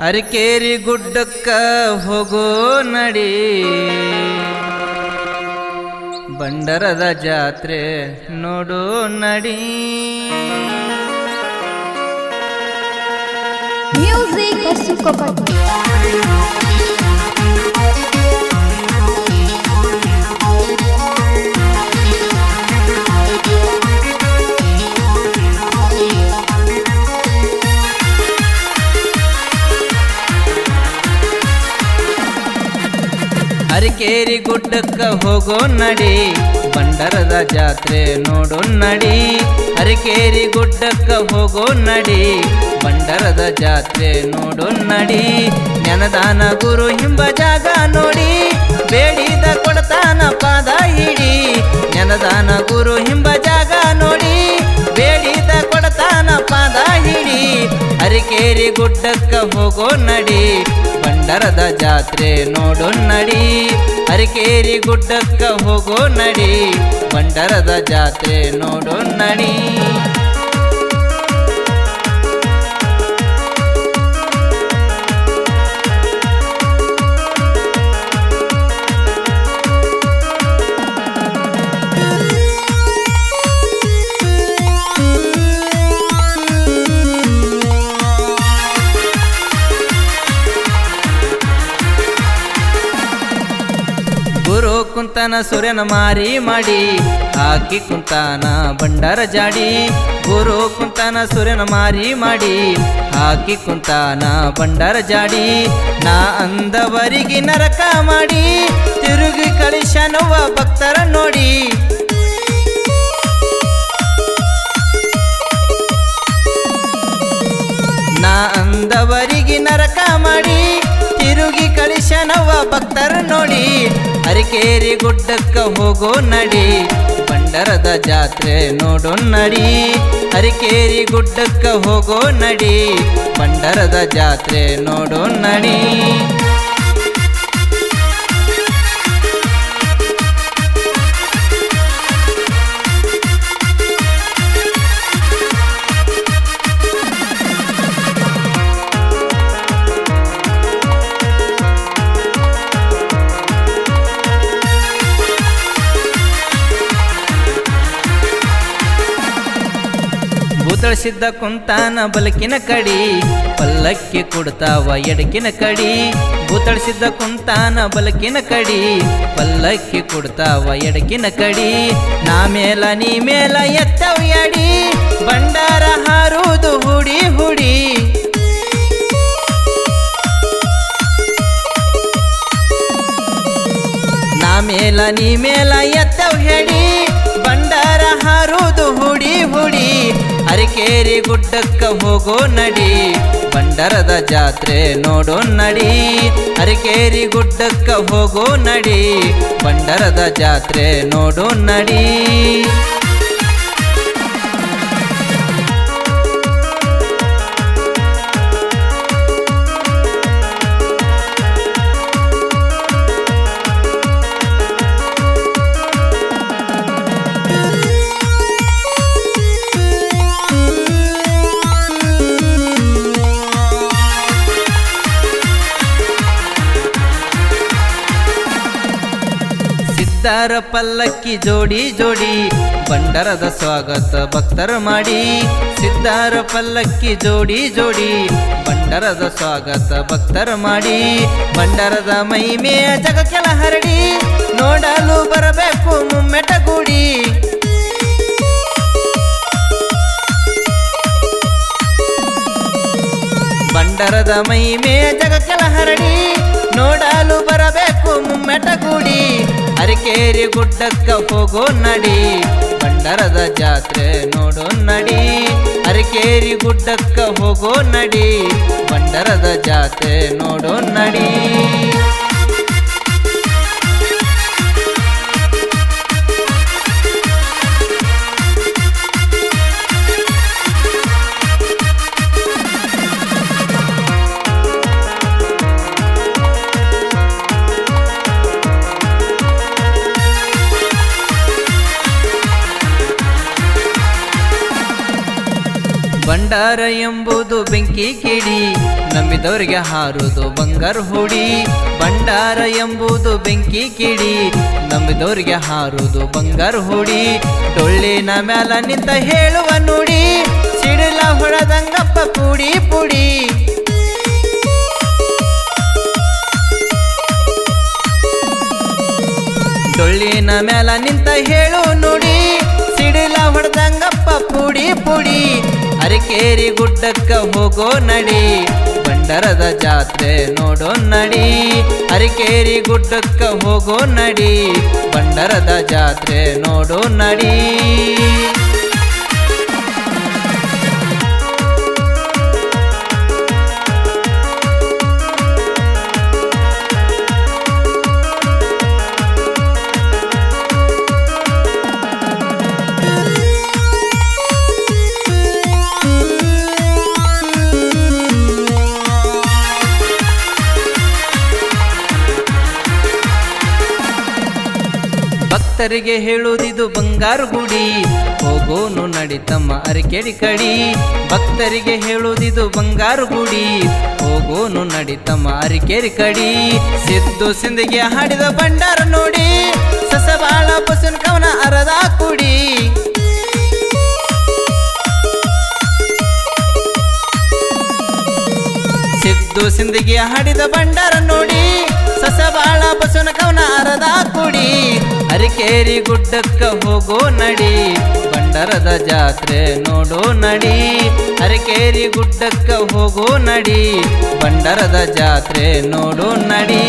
ಅರಕೇರಿ ಗುಡ್ಡಕ್ಕ ಹೋಗೋ ನಡಿ. ಬಂಡರದ ಜಾತ್ರೆ ನೋಡೋ ನಡಿ. Music ಅರಕೇರಿ ಗುಡ್ಡಕ್ಕ ಹೋಗೋ ನಡಿ. ಬಂಡರದ ಜಾತ್ರೆ ನೋಡೋ ನಡಿ. ಅರಕೇರಿ ಗುಡ್ಡಕ್ಕ ಹೋಗೋ ನಡಿ. ಬಂಡರದ ಜಾತ್ರೆ ನೋಡೋ ನಡಿ. ನೆನದಾನ ಗುರು ಹಿಂಬ ಜಾಗ ನೋಡಿ. ಬೇಡಿದ ಕೊಡತಾನ ಪಾದ ಹಿಡಿ ನೆನದಾನ ಗುರು ಹಿಂಬ ಜಾಗ ನೋಡಿ. ಬೇಡಿದ ಕೊಡತಾನ ಪಾದ ಹಿಡಿ ಹರಿಕೇರಿ ಗುಡ್ಡಕ್ಕ ಹೋಗೋ ನಡಿ. ಬಂಡರದ ಜಾತ್ರೆ ನೋಡು ನಡಿ ಹರಿಕೇರಿ ಗುಡ್ಡಕ್ಕ ಹೋಗೋ ನಡಿ. ಬಂಡರದ ಜಾತ್ರೆ ನೋಡು ಕುಂತನ ಸುರನ ಮಾರಿ ಮಾಡಿ. ಹಾಕಿ ಕುಂತಾನ ಬಂಡರ ಜಾಡಿ. ಗುರು ಕುಂತಾನ ಸುರನ ಮಾರಿ ಮಾಡಿ. ಹಾಕಿ ಕುಂತಾನ ಬಂಡರ ಜಾಡಿ. ನಾ ಅಂದವರಿಗೆ ನರಕ ಮಾಡಿ. ತಿರುಗಿ ಕಳಿಸನವ್ವ ಭಕ್ತರ ನೋಡಿ. ಭಕ್ತರ ನೋಡಿ, ಅರಿಕೇರಿ ಗುಡ್ಡಕ್ಕ ಹೋಗೋ ನಡಿ, ಬಂಡರದ ಜಾತ್ರೆ ನೋಡೋ ನಡಿ, ಅರಿಕೇರಿ ಗುಡ್ಡಕ್ಕ ಹೋಗೋ ನಡಿ, ಬಂಡರದ ಜಾತ್ರೆ ನೋಡೋ ನಡಿ. ಭೂತಳಿಸಿದ್ದ ಕುಂತಾನ ಬಲಕಿನ ಕಡಿ, ಪಲ್ಲಕ್ಕಿ ಕೊಡ್ತಾವ ಎಡಕಿನ ಕಡಿ. ಭೂತಳಿಸಿದ್ದ ಕುಂತಾನ ಬಲಕಿನ ಕಡಿ, ಪಲ್ಲಕ್ಕಿ ಕೊಡ್ತಾವ ಎಡಕಿನ ಕಡಿ. ನಾ ಮೇಲ, ನೀ ಮೇಲ ಎತ್ತವ ಎಡಿ ಬಂಡಾರ ಹಾರುವುದು ಹುಡಿ ಹುಡಿ. ಮೇಲ, ನೀ ಮೇಲ ಎತ್ತವ್ ಹೇಳಿ ಬಂಡಾರ ಹಾರುವುದು ಹುಡಿ ಹುಡಿ. ಅರಿಕೇರಿ ಗುಡ್ಡಕ್ಕ ಹೋಗೋ ನಡಿ. ಬಂಡರದ ಜಾತ್ರೆ ನೋಡೋ ನಡಿ. ಅರಿಕೇರಿ ಗುಡ್ಡಕ್ಕ ಹೋಗೋ ನಡಿ. ಬಂಡರದ ಜಾತ್ರೆ ನೋಡೋ ನಡಿ. ಸಿದ್ಧಾರ ಪಲ್ಲಕ್ಕಿ ಜೋಡಿ ಜೋಡಿ, ಬಂಡರದ ಸ್ವಾಗತ ಭಕ್ತರ ಮಾಡಿ. ಸಿದ್ದಾರ ಪಲ್ಲಕ್ಕಿ ಜೋಡಿ ಜೋಡಿ, ಬಂಡರದ ಸ್ವಾಗತ ಭಕ್ತರ ಮಾಡಿ. ಬಂಡರದ ಮಹಿಮೆಯ ಜಗಕ್ಕೆಲ ಹರಡಿ, ನೋಡಲು ಬರಬೇಕು ಮುಮ್ಮೆಟಗೂಡಿ ಬಂಡರದ ಮಹಿಮೆಯ ಜಗಕ್ಕೆಲ ಹರಡಿ ನೋಡಲು ಬರಬೇಕು ಮುಮ್ಮೆಟಗೂಡಿ ಅರಕೇರಿ ಗುಡ್ಡಕ್ಕ ಹೋಗೋ ನಡಿ. ಬಂಡರದ ಜಾತ್ರೆ ನೋಡೋ ನಡಿ. ಅರಕೇರಿ ಗುಡ್ಡಕ್ಕ ಹೋಗೋ ನಡಿ. ಬಂಡರದ ಜಾತ್ರೆ ನೋಡೋ ನಡಿ. ಬಂಡಾರ ಎಂಬುದು ಬೆಂಕಿ ಕಿಡಿ ನಂಬಿದವರಿಗೆ ಹಾರುದು ಬಂಗಾರ ಹುಡಿ. ಭಂಡಾರ ಎಂಬುದು ಬೆಂಕಿ ಕಿಡಿ ನಂಬಿದವರಿಗೆ ಹಾರುದು ಬಂಗಾರ ಹುಡಿ. ಡೊಳ್ಳಿನ ಮ್ಯಾಲ ನಿಂತ ಹೇಳುವ ನುಡಿ, ಸಿಡಿಲ ಹೊಳದಂಗಪ್ಪ ಪುಡಿ ಪುಡಿ. ಡೊಳ್ಳಿನ ಮ್ಯಾಲ ನಿಂತ ಹೇಳು ನುಡಿ, ಸಿಡಿಲ ಹೊಡೆದಂಗಪ್ಪ ಪುಡಿ ಪುಡಿ. ಅರಿಕೇರಿ ಗುಡ್ಡಕ್ಕ ಹೋಗೋ ನಡಿ. ಬಂಡರದ ಜಾತ್ರೆ ನೋಡೋ ನಡಿ. ಅರಿಕೇರಿ ಗುಡ್ಡಕ್ಕ ಹೋಗೋ ನಡಿ. ಬಂಡರದ ಜಾತ್ರೆ ನೋಡೋ ನಡಿ. ಭಕ್ತರಿಗೆ ಹೇಳುವುದಿದು ಬಂಗಾರು ಗುಡಿ. ಹೋಗೋನು ನಡಿತಮ್ಮ ಅರಿಕೆಡಿ ಕಡಿ. ಭಕ್ತರಿಗೆ ಹೇಳುವುದಿದು ಬಂಗಾರು ಗುಡಿ. ಹೋಗೋನು ನಡಿತಮ್ಮ ಅರಿಕೆರಿ ಕಡಿ. ಸಿದ್ದು ಸಿಂದಿಗೆ ಹಾಡಿದ ಭಂಡಾರ ನೋಡಿ. ಸಸಬಾಳ ಬಸನ್ ಕವನ ಅರದ ಕುಡಿ. ಸಿದ್ದು ಸಿಂದಿಗೆ ಹಾಡಿದ ಭಂಡಾರ ನೋಡಿ. ಅರಿಕೇರಿ ಗುಡ್ಡಕ್ಕ ಹೋಗೋ ನಡಿ, ಬಂಡರದ ಜಾತ್ರೆ ನೋಡೋ ನಡಿ. ಅರಿಕೇರಿ ಗುಡ್ಡಕ್ಕ ಹೋಗೋ ನಡಿ, ಬಂಡರದ ಜಾತ್ರೆ ನೋಡೋ ನಡಿ.